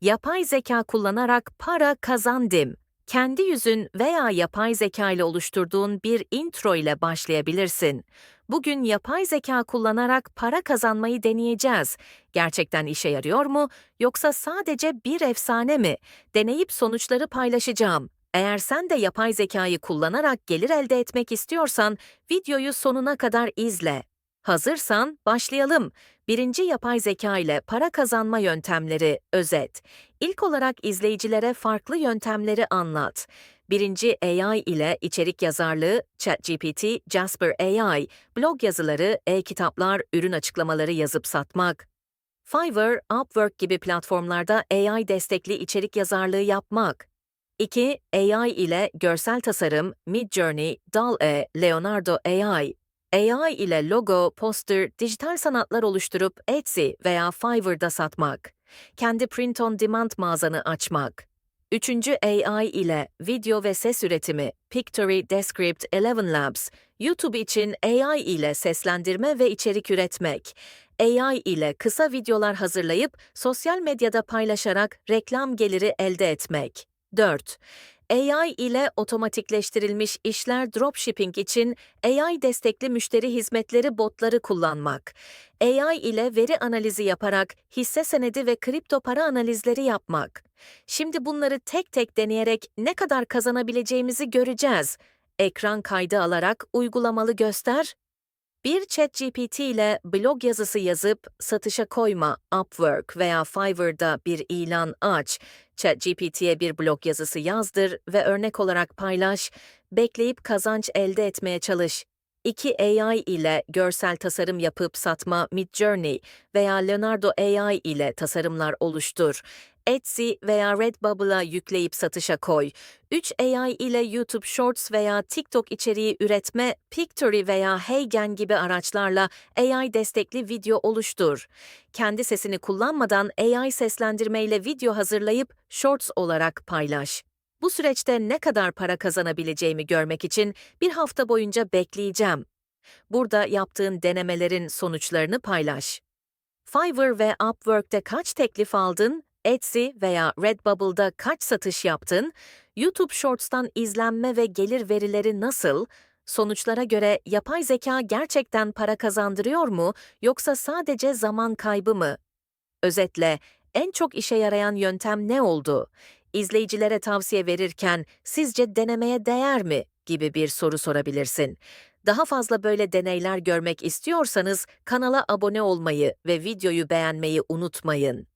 Yapay zeka kullanarak para kazandım. Kendi yüzün veya yapay zeka ile oluşturduğun bir intro ile başlayabilirsin. Bugün yapay zeka kullanarak para kazanmayı deneyeceğiz. Gerçekten işe yarıyor mu yoksa sadece bir efsane mi? Deneyip sonuçları paylaşacağım. Eğer sen de yapay zekayı kullanarak gelir elde etmek istiyorsan videoyu sonuna kadar izle. Hazırsan başlayalım. Birinci yapay zeka ile para kazanma yöntemleri özet. İlk olarak izleyicilere farklı yöntemleri anlat. Birinci AI ile içerik yazarlığı, ChatGPT, Jasper AI, blog yazıları, e-kitaplar, ürün açıklamaları yazıp satmak. Fiverr, Upwork gibi platformlarda AI destekli içerik yazarlığı yapmak. 2. AI ile görsel tasarım, Midjourney, DALL-E, Leonardo AI. AI ile logo, poster, dijital sanatlar oluşturup Etsy veya Fiverr'da satmak. Kendi print-on-demand mağazanı açmak. Üçüncü AI ile video ve ses üretimi, Pictory, Descript, Eleven Labs. YouTube için AI ile seslendirme ve içerik üretmek. AI ile kısa videolar hazırlayıp sosyal medyada paylaşarak reklam geliri elde etmek. 4. AI ile otomatikleştirilmiş işler dropshipping için AI destekli müşteri hizmetleri botları kullanmak. AI ile veri analizi yaparak hisse senedi ve kripto para analizleri yapmak. Şimdi bunları tek tek deneyerek ne kadar kazanabileceğimizi göreceğiz. Ekran kaydı alarak uygulamalı göster. Bir ChatGPT ile blog yazısı yazıp satışa koyma, Upwork veya Fiverr'da bir ilan aç. ChatGPT'ye bir blog yazısı yazdır ve örnek olarak paylaş. Bekleyip kazanç elde etmeye çalış. 2 AI ile görsel tasarım yapıp satma Midjourney veya Leonardo AI ile tasarımlar oluştur. Etsy veya Redbubble'a yükleyip satışa koy. 3 AI ile YouTube Shorts veya TikTok içeriği üretme, Pictory veya Heygen gibi araçlarla AI destekli video oluştur. Kendi sesini kullanmadan AI seslendirmeyle video hazırlayıp Shorts olarak paylaş. Bu süreçte ne kadar para kazanabileceğimi görmek için bir hafta boyunca bekleyeceğim. Burada yaptığın denemelerin sonuçlarını paylaş. Fiverr ve Upwork'te kaç teklif aldın? Etsy veya Redbubble'da kaç satış yaptın? YouTube Shorts'tan izlenme ve gelir verileri nasıl? Sonuçlara göre yapay zeka gerçekten para kazandırıyor mu yoksa sadece zaman kaybı mı? Özetle en çok işe yarayan yöntem ne oldu? İzleyicilere tavsiye verirken sizce denemeye değer mi gibi bir soru sorabilirsin. Daha fazla böyle deneyler görmek istiyorsanız kanala abone olmayı ve videoyu beğenmeyi unutmayın.